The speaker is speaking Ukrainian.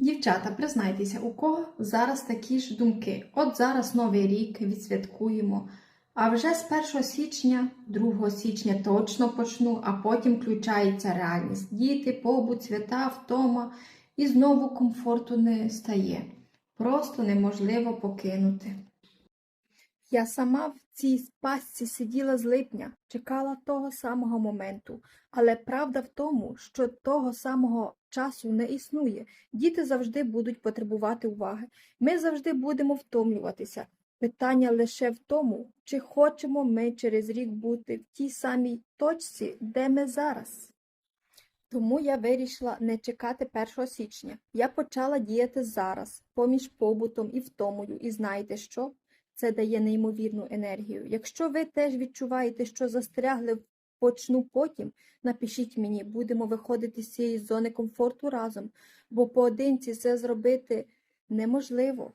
Дівчата, признайтеся, у кого зараз такі ж думки? От зараз Новий рік відсвяткуємо, а вже з 1 січня, 2 січня точно почну, а потім включається реальність. Діти, побут, свята, втома, і знову комфорту не стає. Просто неможливо покинути. Я сама в цій пастці сиділа з липня, чекала того самого моменту, але правда в тому, що того самого часу не існує. Діти завжди будуть потребувати уваги. Ми завжди будемо втомлюватися. Питання лише в тому, чи хочемо ми через рік бути в тій самій точці, де ми зараз. Тому я вирішила не чекати 1 січня. Я почала діяти зараз, поміж побутом і втомою, і знаєте що? Це дає неймовірну енергію. Якщо ви теж відчуваєте, що застрягли почну потім, напишіть мені, будемо виходити з цієї зони комфорту разом, бо поодинці це зробити неможливо.